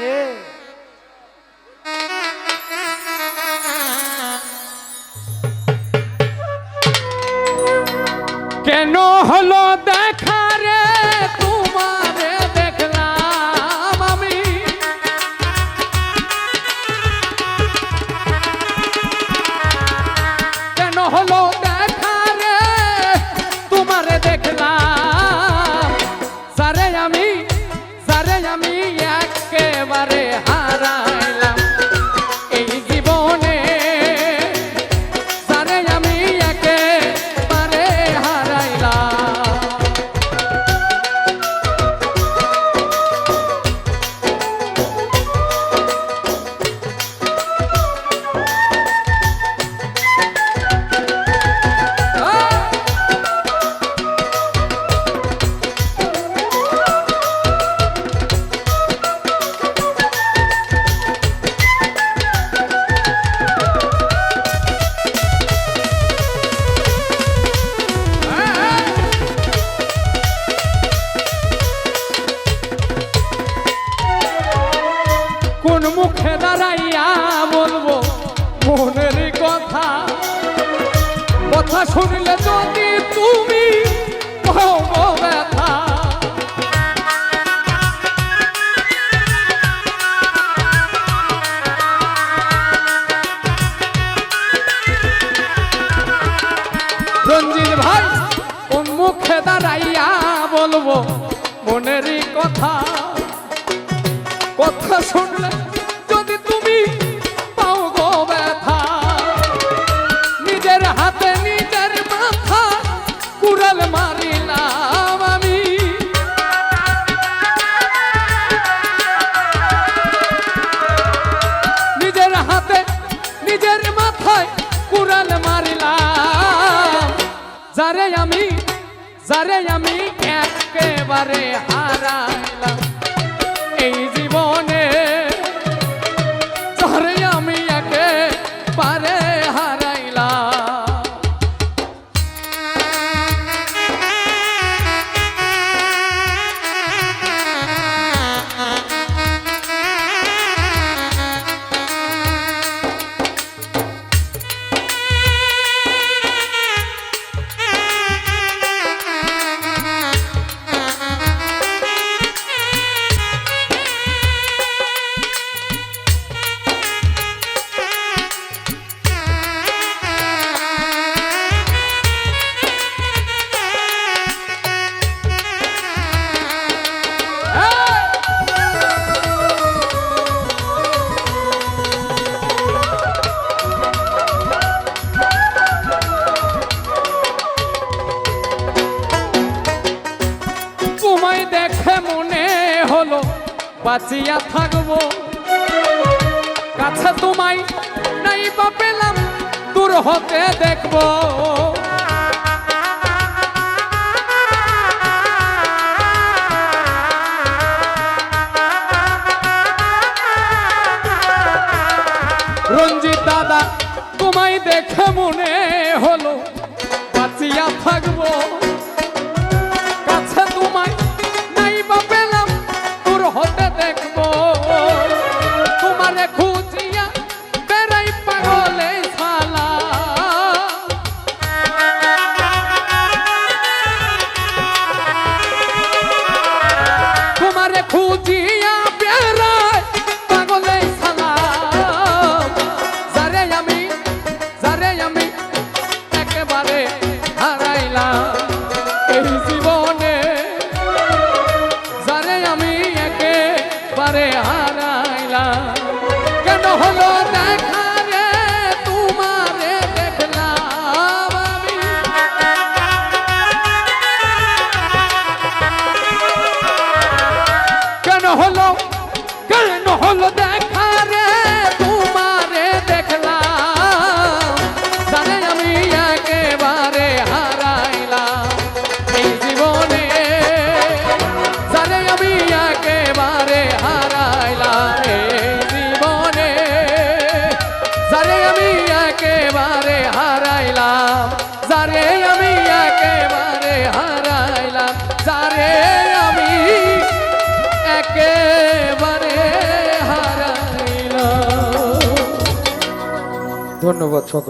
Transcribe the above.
আরে কেন হলো দেখা রে তোমারে দেখলাম আমি কেন হলো দেখা রে তোমারে দেখলাম সারে আমি সারে আমি একেবারে কোন মুখে দাঁড়াইয়া বলব, মনের কথা? কথা শুনলে যদি তুমি রঞ্জিত ভাই, কোন মুখে দাঁড়াইয়া বলব মনেরই কথা? কথা শুনলে যদি তুমি পাও গো ব্যথা, নিজের হাতে নিজের মাথা কুড়াল মারিলাম আমি। নিজের হাতে নিজের মাথায় কুড়াল মারিলাম। যারে আমি যারে আমি একেবারে হারাইলাম তোমায় দেখে মনে হলো, বাঁচিয়া থাকব। কাছে তোমায় নাই বা পেলাম, দূর হতে দেখব। রঞ্জিত দাদা, তোমায় দেখে মনে হলো, বাঁচিয়া থাকব। তোমারে হলো দেখা রে, তোমারে দেখলাম। জানে আমি একেবারে হারাইলাম এই জীবনে। জানে আমি একেবারে হারাইলাম এই জীবনে। জানে আমি একেবারে হারাইলাম। ধন্যবাদ সকল